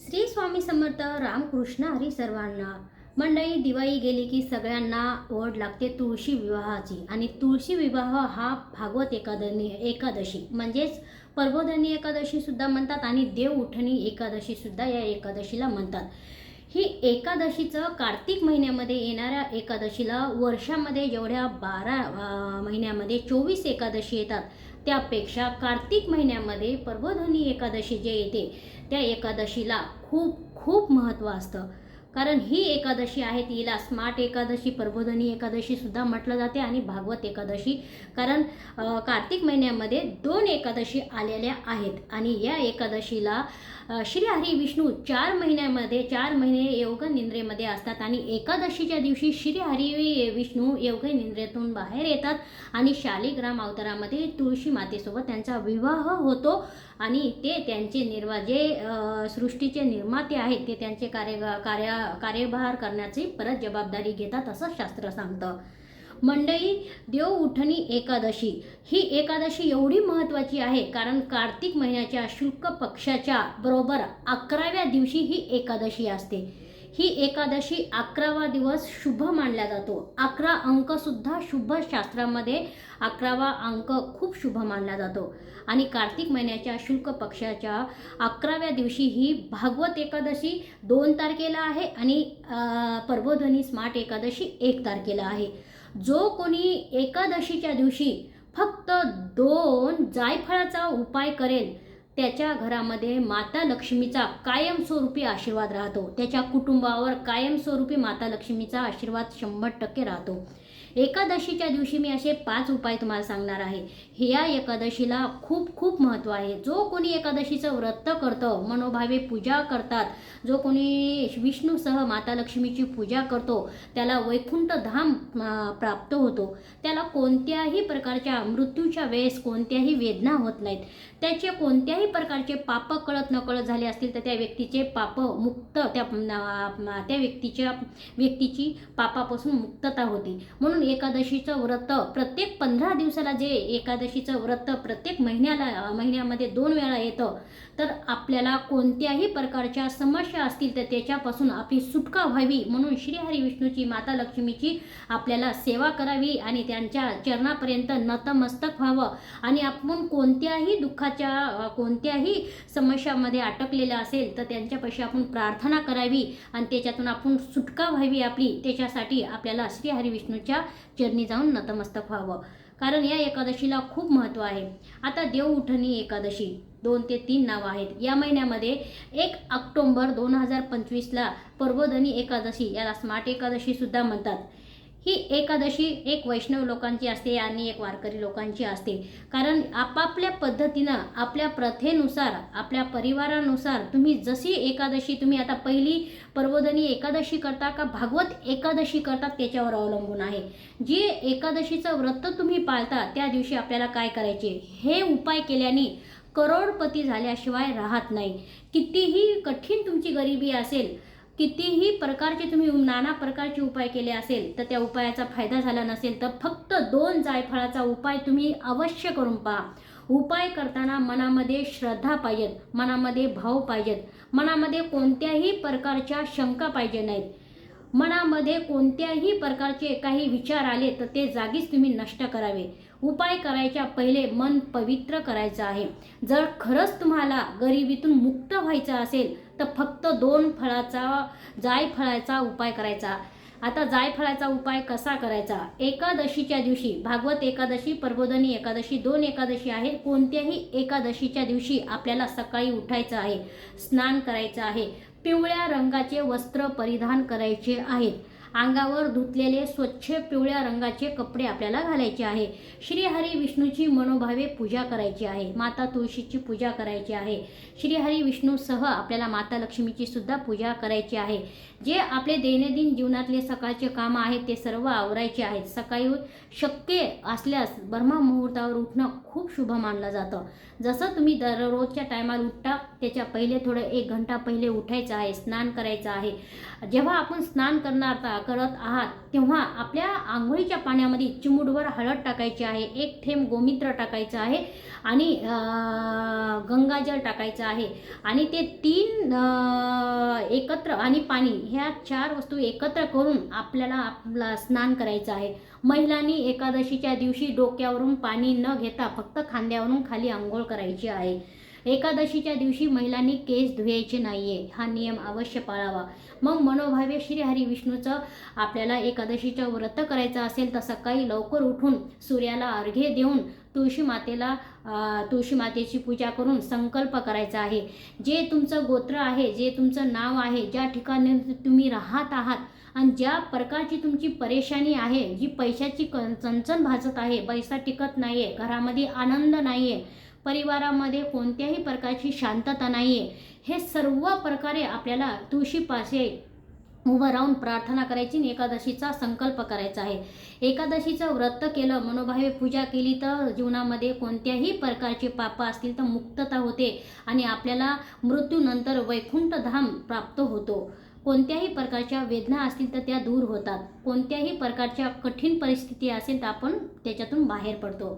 श्री स्वामी समर्थ रामकृष्ण हरी सर्वांना. मंडळी दिवाळी गेली की सगळ्यांना ओढ लागते तुळशी विवाहाची. आणि तुळशी विवाह हा भागवत एकादनी एकादशी म्हणजेच पर्वधनी एकादशीसुद्धा म्हणतात आणि देव उठणी एकादशीसुद्धा या एकादशीला म्हणतात. ही एकादशीचं कार्तिक महिन्यामध्ये येणाऱ्या एकादशीला वर्षामध्ये जेवढ्या बारा महिन्यामध्ये चोवीस एकादशी येतात त्यापेक्षा कार्तिक महिन्यामध्ये पर्वधनी एकादशी जे येते त्या एकादशीला खूप खूप महत्त्व असतं. कारण ही एकादशी आहे तिला स्मार्ट एकादशी प्रबोधनी एकादशी सुद्धा म्हटलं जाते आणि भागवत एकादशी. कारण कार्तिक महिन्यामध्ये दोन एकादशी आलेल्या आहेत आणि या एकादशीला श्री हरी विष्णू चार महिन्यामध्ये चार महिने योग निंद्रेमध्ये असतात आणि एकादशीच्या दिवशी श्री हरी विष्णू योग निंद्रेतून बाहेर येतात आणि शालिग्राम अवतारामध्ये तुळशी मातेसोबत त्यांचा विवाह होतो आणि ते त्यांचे निर्वा जे सृष्टीचे निर्माते आहेत. ते त्यांचे कार्य कार्य कार्यभार करण्याची परत जबाबदारी घेतात असं शास्त्र सांगतं. मंडई देव उठणी एकादशी. ही एकादशी एवढी महत्त्वाची आहे कारण कार्तिक महिन्याच्या शुल्क पक्षाच्या बरोबर अकराव्या दिवशी ही एकादशी असते. ही एकादशी अकरावा दिवस शुभ मानला जातो. अकरा अंकसुद्धा शुभ शास्त्रामध्ये अकरावा अंक खूप शुभ मानला जातो. आणि कार्तिक महिन्याच्या शुल्क पक्षाच्या अकराव्या दिवशी ही भागवत एकादशी दोन तारखेला आहे आणि पर्वध्वनी स्मार्ट एकादशी एक तारखेला आहे. जो कोणी एकादशीच्या दिवशी फक्त दोन जायफळाचा उपाय करेल त्याच्या घरामध्ये माता लक्ष्मीचा कायमस्वरूपी आशीर्वाद राहतो. त्याच्या कुटुंबावर कायमस्वरूपी माता लक्ष्मीचा आशीर्वाद शंभर टक्के राहतो. एकादशीच्या दिवशी मी असे पाच उपाय तुम्हाला सांगणार आहे. ह्या एकादशीला खूप खूप महत्त्व आहे. जो कोणी एकादशीचं व्रत करतं मनोभावे पूजा करतात जो कोणी विष्णूसह माता लक्ष्मीची पूजा करतो त्याला वैकुंठ धाम प्राप्त होतो. त्याला कोणत्याही प्रकारच्या मृत्यूच्या वेळेस कोणत्याही वेदना होत नाहीत. त्याचे कोणत्याही प्रकारचे पाप कळत नकळत झाले असतील तर त्या व्यक्तीचे पाप मुक्त त्या त्या व्यक्तीच्या व्यक्तीची पापापासून मुक्तता होती. म्हणून एकादशीचं व्रत प्रत्येक पंधरा दिवसाला जे एकादशीचं व्रत प्रत्येक महिन्याला महिन्यामध्ये दोन वेळा येतं तर आपल्याला कोणत्याही प्रकारच्या समस्या असतील तर त्याच्यापासून आपली सुटका व्हावी म्हणून श्रीहरी विष्णूची माता लक्ष्मीची आपल्याला सेवा करावी आणि त्यांच्या चरणापर्यंत नतमस्तक व्हावं. आणि आपण कोणत्याही दुःखाच्या कोणत्याही समस्यामध्ये अटकलेलं असेल तर त्यांच्यापाशी आपण प्रार्थना करावी आणि त्याच्यातून आपण सुटका व्हावी आपली. त्याच्यासाठी आपल्याला श्रीहरी विष्णूच्या चरणी जाऊन नतमस्तक व्हावं. कारण या एकादशीला खूप महत्त्व आहे. आता देव उठणी एकादशी. दोन ते तीन नावं आहेत. या महिन्यामध्ये एक ऑक्टोंबर दोन हजार पंचवीसला पर्वधनी एकादशी याला स्मार्ट एकादशी सुद्धा म्हणतात. ही एकादशी एक वैष्णव लोकांची असते आणि एक वारकरी लोकांची असते. कारण आपापल्या पद्धतीनं आपल्या प्रथेनुसार आपल्या परिवारानुसार तुम्ही जशी एकादशी तुम्ही आता पहिली पर्वधनी एकादशी करता का भागवत एकादशी करतात त्याच्यावर अवलंबून आहे. जे एकादशीचं व्रत तुम्ही पाळता त्या दिवशी आपल्याला काय करायचे? हे उपाय केल्याने करोडपती झाल्याशिवाय राहत नाही. कितीही कठीण तुमची गरिबी असेल कितीही प्रकारचे तुम्ही नाना प्रकारचे उपाय केले असेल तर त्या उपायाचा फायदा झाला नसेल तर फक्त दोन जायफळाचा उपाय तुम्ही अवश्य करून पहा. उपाय करताना मनामध्ये श्रद्धा पाहिजेत मनामध्ये भाव पाहिजेत. मनामध्ये कोणत्याही प्रकारच्या शंका पाहिजे नाहीत. मनामध्ये कोणत्याही प्रकारचे काही विचार आले तर ते जागीच तुम्ही नष्ट करावे. उपाय करायच्या पहिले मन पवित्र करायचं आहे. जर खरंच तुम्हाला गरिबीतून मुक्त व्हायचं असेल तर फक्त दोन फळाचा जायफळाचा उपाय करायचा. आता जायफळाचा उपाय कसा करायचा? एकादशीच्या दिवशी भागवत एकादशी प्रबोधनी एकादशी दोन एकादशी आहेत. कोणत्याही एकादशीच्या दिवशी आपल्याला सकाळी उठायचं आहे स्नान करायचं आहे. पिवळ्या रंगाचे वस्त्र परिधान करायचे आहेत. अंगावर धुतलेले स्वच्छ पिवळ्या रंगाचे कपडे आपल्याला घालायचे आहे. श्रीहरी विष्णूची मनोभावे पूजा करायची आहे. माता तुळशीची पूजा करायची आहे. श्रीहरी विष्णूसह आपल्याला माता लक्ष्मीची सुद्धा पूजा करायची आहे. जे आपले दैनंदिन जीवनातले सकाळचे कामं आहेत ते सर्व आवरायचे आहेत. सकाळी शक्य असल्यास ब्रह्मा मुहूर्तावर उठणं खूप शुभ मानलं जातं. जसं तुम्ही दररोजच्या टायमाला उठता त्याच्या पहिले थोडं एक घंटा पहिले उठायचं आहे स्नान करायचं आहे. जेव्हा आपण स्नान करणार करत आहात तेव्हा आपल्या आंघोळीच्या पाण्यामध्ये चिमूटभर हळद टाकायची आहे एक थेंब गोमित्र टाकायचं आहे आणि गंगाजल टाकायचं आहे. आणि ते तीन एकत्र आणि पाणी ह्या चार वस्तू एकत्र करून आपल्याला आपला स्नान करायचं आहे. महिलांनी एकादशीच्या दिवशी डोक्यावरून पाणी न घेता फक्त खांद्यावरून खाली आंघोळ करायची आहे. एकादशीच्या दिवशी महिलांनी केस धुवायचे नाहीये हा नियम अवश्य पाळावा. मग मनोभावे श्री हरी विष्णूचं आपल्याला एकादशीचं व्रत करायचं असेल तर सकाळी लवकर उठून सूर्याला अर्घ्य देऊन तुळशी मातेला तुळशी मातेची पूजा करून संकल्प करायचा आहे. जे तुमचं गोत्र आहे जे तुमचं नाव आहे ज्या ठिकाणी तुम्ही राहत आहात आणि ज्या प्रकारची तुमची परेशानी आहे जी पैशाची क चणचण भाजत आहे पैसा टिकत नाही आहे घरामध्ये आनंद नाही आहे परिवारामध्ये कोणत्याही प्रकारची शांतता नाही आहे हे सर्व प्रकारे आपल्याला तुळशीपाशे उभं राहून प्रार्थना करायची आणि एकादशीचा संकल्प करायचा आहे. एकादशीचं व्रत केलं मनोभावे पूजा केली तर जीवनामध्ये कोणत्याही प्रकारचे पाप असतील तर मुक्तता होते आणि आपल्याला मृत्यूनंतर वैकुंठधाम प्राप्त होतो. कोणत्याही प्रकारच्या वेदना असतील तर त्या दूर होतात. कोणत्याही प्रकारच्या कठीण परिस्थिती असेल तर आपण त्याच्यातून बाहेर पडतो.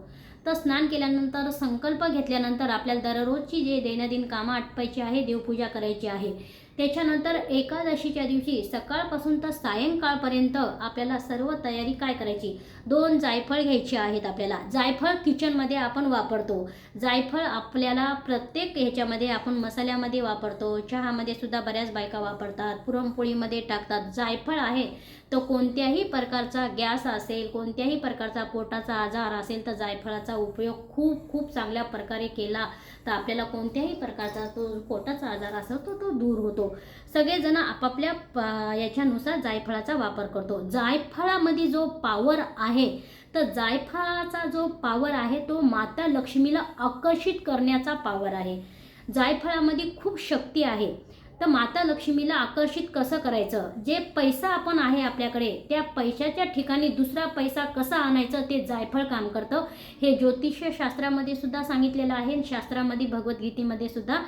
तर स्नान केल्यानंतर संकल्प घेतल्यानंतर आपल्याला दररोजची जे दैनंदिन कामं आटपायची आहे देवपूजा करायची आहे त्याच्यानंतर एकादशीच्या दिवशी सकाळपासून तर सायंकाळपर्यंत आपल्याला सर्व तयारी काय करायची? दोन जायफळ घ्यायची आहेत आपल्याला. जायफळ किचनमध्ये आपण वापरतो. जायफळ आपल्याला प्रत्येक ह्याच्यामध्ये आपण मसाल्यामध्ये वापरतो. चहामध्ये सुद्धा बऱ्याच बायका वापरतात. पुरणपोळीमध्ये टाकतात. जायफळ आहे तो कोणत्याही प्रकारचा गॅस असेल कोणत्याही प्रकारचा पोटाचा आजार असेल तर जायफळाचा उपयोग खूप खूप चांगल्या प्रकारे केला तर आपल्याला कोणत्याही प्रकारचा तो पोटाचा आजार असेल तो तो दूर होतो. सगळेजण आपापल्या प- याच्यानुसार जायफळाचा वापर करतो. जायफळामध्ये जो पावर आहे तर जायफळाचा जो पावर आहे तो माता लक्ष्मीला आकर्षित करण्याचा पावर आहे. जायफळामध्ये खूप शक्ती आहे. तर माता लक्ष्मीला आकर्षित कसं करायचं? जे पैसा आपण आहे आपल्याकडे त्या पैशाच्या ठिकाणी दुसरा पैसा कसा आणायचं ते जायफळ काम करतं. हे ज्योतिष शास्त्रामध्ये सुद्धा सांगितलेलं आहे शास्त्रामध्ये भगवद्गीतेमध्ये सुद्धा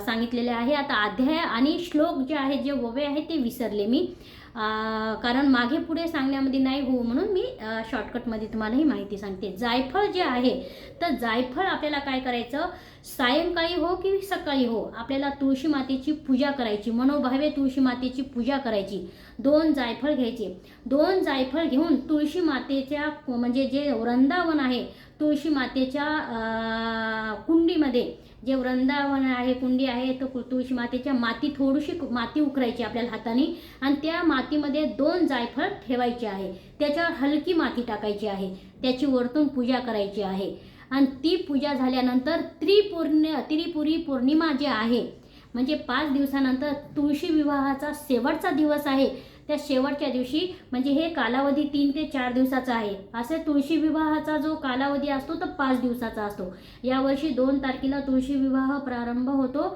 सांगितलेले आहे. आता अध्याय आणि श्लोक जे आहे जे ओवे आहे ते विसरले मी. कारण मागे पुढे सांगण्यामध्ये नाही होऊ म्हणून मी शॉर्टकटमध्ये तुम्हाला ही माहिती सांगते. जायफळ जे आहे तर जायफळ आपल्याला काय करायचं? सायंकाळी हो की सकाळी हो? आपल्याला तुळशी मातेची पूजा करायची मनोभावे तुळशी मातेची पूजा करायची. दोन जायफळ घ्यायचे. दोन जायफळ घेऊन तुळशी मातेच्या म्हणजे जे वृंदावन आहे तुळशी मातेच्या कुंडीमध्ये जे वृंदावन आहे कुंडी आहे तो तुळशी मातेच्या माती थोडीशी माती उकरायची आपल्याला हाताने आणि त्या मातीमध्ये दोन जायफळ ठेवायचे आहे. त्याच्यावर हलकी माती टाकायची आहे. त्याची वरतून पूजा करायची आहे. आणि ती पूजा झाल्यानंतर त्रिपूर्ण त्रिपुरी पौर्णिमा जे आहे म्हणजे पाच दिवसानंतर तुळशी विवाहाचा शेवटचा दिवस आहे. त्या शेवटच्या दिवशी म्हणजे हे कालावधी तीन ते चार दिवसाचा आहे. असे तुळशी विवाहाचा जो कालावधी असतो तो पाच दिवसाचा असतो. यावर्षी दोन तारखेला तुळशी विवाह प्रारंभ होतो.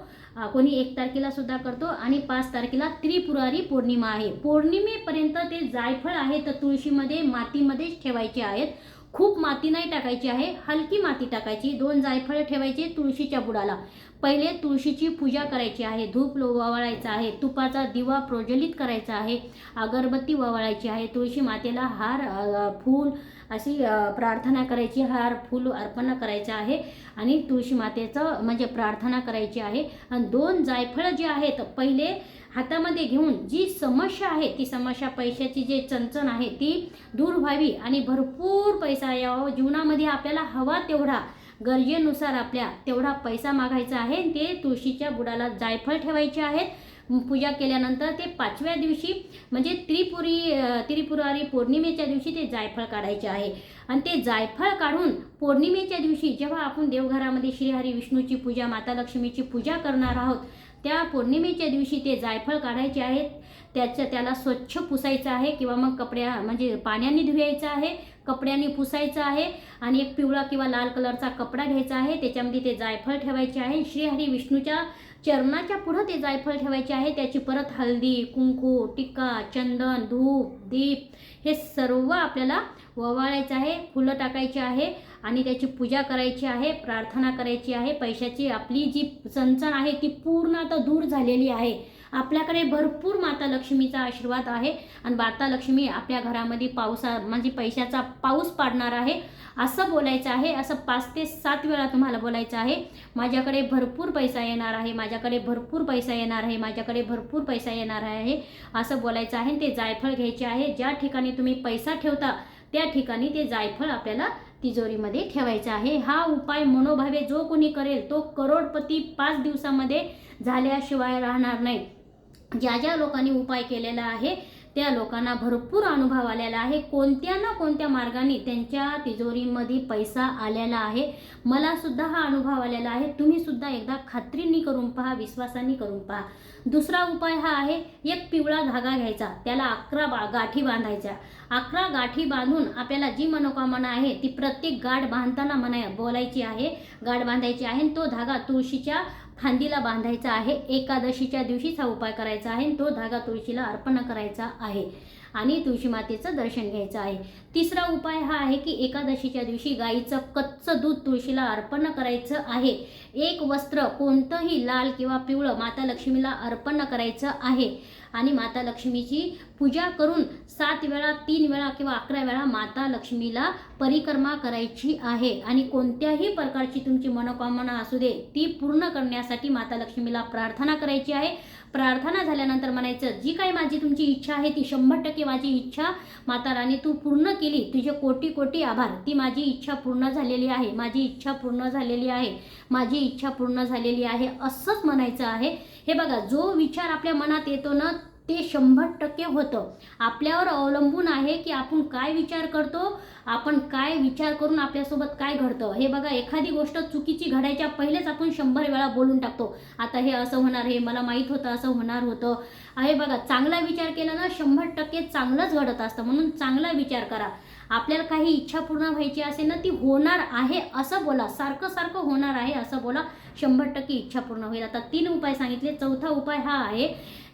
कोणी एक तारखेला सुद्धा करतो आणि पाच तारखेला त्रिपुरारी पौर्णिमा आहे. पौर्णिमेपर्यंत ते जायफळ आहे तर तुळशीमध्ये मातीमध्येच ठेवायचे आहेत. खूप माती नाही टाकायची आहे हलकी माती टाकायची दोन जायफळ ठेवायचे तुळशीच्या बुडाला. पहिले तुळशीची पूजा करायची आहे धूप ववाळायचा आहे तुपाचा दिवा प्रज्वलित करायचा आहे अगरबत्ती ववाळायची आहे तुळशी मातेला हार फूल अशी प्रार्थना करायची हार फूल अर्पण करायचं आहे आणि तुळशी मातेचं म्हणजे प्रार्थना करायची आहे. आणि दोन जायफळं जे आहेत पहिले हातामध्ये घेऊन जी समस्या आहे ती समस्या पैशाची जे चणचण आहे ती दूर व्हावी आणि भरपूर पैसा यावा. जीवनामध्ये आपल्याला हवा तेवढा. गरजेनुसार आपल्या तेवढा पैसा मागायचा आहे. ते तुळशीच्या बुडाला जायफळ ठेवायचे आहेत पूजा केल्यानंतर ते पाचव्या दिवशी म्हणजे त्रिपुरी त्रिपुरारी पौर्णिमेच्या दिवशी ते जायफळ काढायचे आहे. आणि ते जायफळ काढून पौर्णिमेच्या दिवशी जेव्हा आपण देवघरामध्ये श्रीहरी विष्णूची पूजा माता लक्ष्मीची पूजा करणार आहोत त्या पौर्णिमेच्या दिवशी ते जायफळ काढायचे आहेत. त्याचं त्याला स्वच्छ पुसायचं आहे किंवा मग कपड्या म्हणजे पाण्याने धुवायचं आहे कपड्याने पुसायचं आहे आणि एक पिवळा किंवा लाल कलरचा कपडा घ्यायचा आहे. त्याच्यामध्ये ते जायफळ ठेवायचे आहे. श्रीहरी विष्णूच्या चरणाच्या पुढं ते जायफळ ठेवायचे आहे. त्याची परत हळदी कुंकू टिक्का चंदन धूप दीप हे सर्व आपल्याला ववाळायचं आहे फुलं टाकायची आहे. आणि त्याची पूजा करायची आहे प्रार्थना करायची आहे. पैशाची आपली जी चणचण आहे ती पूर्ण आता दूर झालेली आहे. आपल्याकडे भरपूर माता लक्ष्मीचा आशीर्वाद आहे. आणि माता लक्ष्मी आपल्या घरामध्ये पावसा म्हणजे पैशाचा पाऊस पाडणार आहे. असं बोलायचं आहे. असं पाच ते सात वेळा तुम्हाला बोलायचं आहे. माझ्याकडे भरपूर पैसा येणार आहे. माझ्याकडे भरपूर पैसा येणार आहे. माझ्याकडे भरपूर पैसा येणार आहे. असं बोलायचं आहे. ते जायफळ घ्यायचे आहे. ज्या ठिकाणी तुम्ही पैसा ठेवता त्या ठिकाणी ते जायफळ आपल्याला तिजोरीमध्ये ठेवायचा आहे. हा उपाय मनोभावे जो कोणी करेल तो करोडपती पाच दिवसामध्ये झाल्याशिवाय राहणार नाही. ज्या ज्या लोकांनी उपाय केलेला आहे त्या लोकांना भरपूर अनुभव आलेला आहे. कोणत्या ना कोणत्या मार्गाने त्यांच्या तिजोरीमध्ये पैसा आलेला आहे? मला सुद्धा हा अनुभव आलेला आहे. तुम्ही सुद्धा एकदा खात्रीने करून पहा विश्वासाने करून पहा. दुसरा उपाय हा आहे एक पिवळा धागा घ्यायचा. त्याला अकरा बा गाठी बांधायच्या. अकरा गाठी बांधून आपल्याला जी मनोकामना आहे ती प्रत्येक गाठ बांधताना मना बोलायची आहे. गाठ बांधायची आहे आणि तो धागा तुळशीच्या फांदीला बांधायचा आहे. एकादशीच्या दिवशीच हा उपाय करायचा आहे. आणि तो धागा तुळशीला अर्पण करायचा आहे आणि तुळशी मातेचं दर्शन घ्यायचं आहे. तिसरा उपाय हा आहे की एकादशीच्या दिवशी गाईचं कच्चं दूध तुळशीला अर्पण करायचं आहे. एक वस्त्र कोणतंही लाल किंवा पिवळं माता लक्ष्मीला अर्पण करायचं आहे. आणि माता लक्ष्मीची पूजा करून सात वेळा तीन वेळा किंवा अकरा वेळा माता लक्ष्मीला परिक्रमा करायची आहे. आणि कोणत्याही प्रकारची तुमची मनोकामना असू दे ती पूर्ण करण्यासाठी माता लक्ष्मीला प्रार्थना करायची आहे. प्रार्थना झाल्यानंतर म्हणायचं जी काही माझी तुमची इच्छा आहे ती शंभर टक्के माझी इच्छा माता राणी तू पूर्ण केली. तुझे कोटी कोटी आभार. ती माझी इच्छा पूर्ण झालेली आहे. माझी इच्छा पूर्ण झालेली आहे. माझी इच्छा पूर्ण झालेली आहे. असंच म्हणायचं आहे. हे बघा जो विचार आपल्या मनात येतो ना ते शंभर टक्के होतं. आपल्यावर अवलंबून आहे की आपण काय विचार करतो आपण काय विचार करून आपल्यासोबत काय घडतं. हे बघा एखादी गोष्ट चुकीची घडायच्या पहिलेच आपण शंभर वेळा बोलून टाकतो. आता हे असं होणार हे मला माहीत होतं असं होणार होतं. हे बघा चांगला विचार केला ना शंभर टक्के चांगलंच घडत असतं. म्हणून चांगला विचार करा. आपल्याला काही इच्छा पूर्ण व्हायची असेल ना ती होणार आहे असं बोला. सारखं सारखं होणार आहे असं बोला. शंभर टक्के इच्छा पूर्ण होईल. आता तीन उपाय सांगितले. चौथा उपाय हा आहे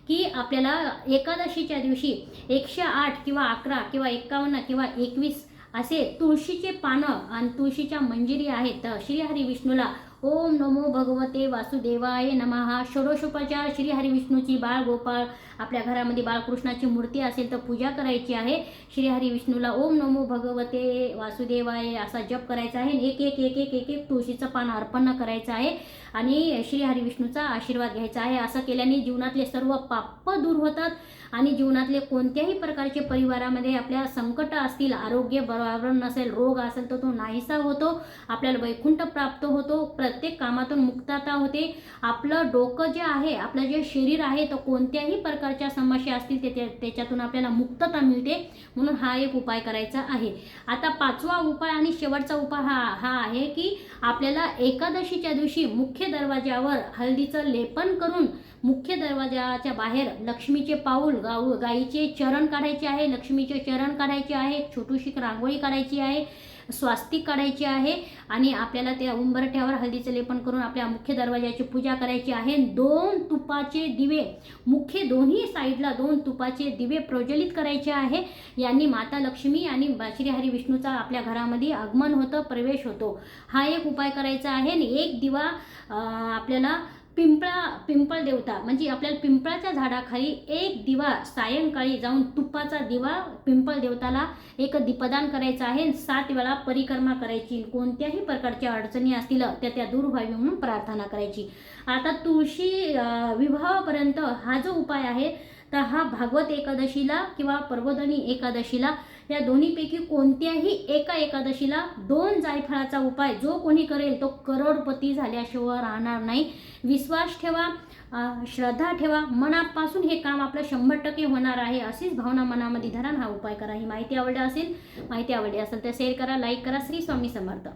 की आपल्याला एकादशीच्या दिवशी एकशे आठ किंवा अकरा किंवा एकावन्न किंवा एकवीस असे तुळशीचे पानं आणि तुळशीच्या मंजिरी आहेत. तर श्री विष्णूला ओम नमो भगवते वासुदेवाय नमहा षोडशोपचार श्रीहरी विष्णूची बाळ गोपाळ आपल्या घरामध्ये बाळकृष्णाची मूर्ती असेल तर पूजा करायची आहे. श्रीहरी विष्णूला ओम नमो भगवते वासुदेवाय असा जप करायचा आहे. एक एक एक एक एक एक तुळशीचं पान अर्पण करायचं आहे आणि श्रीहरी विष्णूचा आशीर्वाद घ्यायचा आहे. असं केल्याने जीवनातले सर्व पाप दूर होतात आणि जीवनातले कोणत्याही प्रकारचे परिवारामध्ये आपल्या संकट असतील आरोग्य बरोबर नसेल रोग असेल तर तो नाहीसा होतो. आपल्याला वैकुंठ प्राप्त होतो. प्रत्येक कामातून मुक्तता होते. आपलं डोकं जे आहे आपलं जे शरीर आहे तर कोणत्याही प्रकार प्रकारच्या समस्या असतील ते त्याच्यातून आपल्याला मुक्तता मिळते. म्हणून हा एक उपाय करायचा आहे. आता पाचवा उपाय आणि शेवटचा उपाय हा हा आहे की आपल्याला एकादशीच्या दिवशी मुख्य दरवाजावर हळदीचं लेपन करून मुख्य दरवाजाच्या बाहेर लक्ष्मीचे पाऊल गाऊ गाईचे चरण काढायचे आहे. लक्ष्मीचे चरण काढायचे आहे. एक छोटीशी रांगोळी काढायची आहे. स्वास्तिक काढायची आहे आणि आपल्याला त्या उंबरठ्यावर हळदीचं लेपन करून आपल्या मुख्य दरवाजाची पूजा करायची आहे. दोन तुपाचे दिवे मुख्य दोन्ही साईडला दोन तुपाचे दिवे प्रज्वलित करायचे आहे. यांनी माता लक्ष्मी आणि श्री हरी विष्णूचा आपल्या घरामध्ये आगमन होतं प्रवेश होतो. हा एक उपाय करायचा आहे आणि एक दिवा आपल्याला पिंपळा पिंपळ देवता. म्हणजे आपल्याला पिंपळाच्या झाडाखाली एक दिवा सायंकाळी जाऊन तुपाचा दिवा पिंपळ देवताला एक दीपदान करायचं आहे. सात वेळा परिक्रमा करायची. कोणत्याही प्रकारच्या अडचणी असतील त्या त्या दूर व्हावी म्हणून प्रार्थना करायची. आता तुळशी विवाहापर्यंत हा जो उपाय आहे तर हा भागवत एकादशीला किंवा पर्वदनी एकादशीला या दोन्हीपैकी कोणत्याही एका एकादशीला दोन जायफळाचा उपाय जो कोणी करेल तो करोडपती झाल्याशिवाय राहणार नाही. विश्वास ठेवा श्रद्धा ठेवा मनापासून हे काम आपलं शंभर टक्के होणार आहे अशीच भावना मनामध्ये धरा हा उपाय करा. ही माहिती आवडली असेल माहिती आवडली असेल तर शेअर करा लाईक करा. श्री स्वामी समर्थ.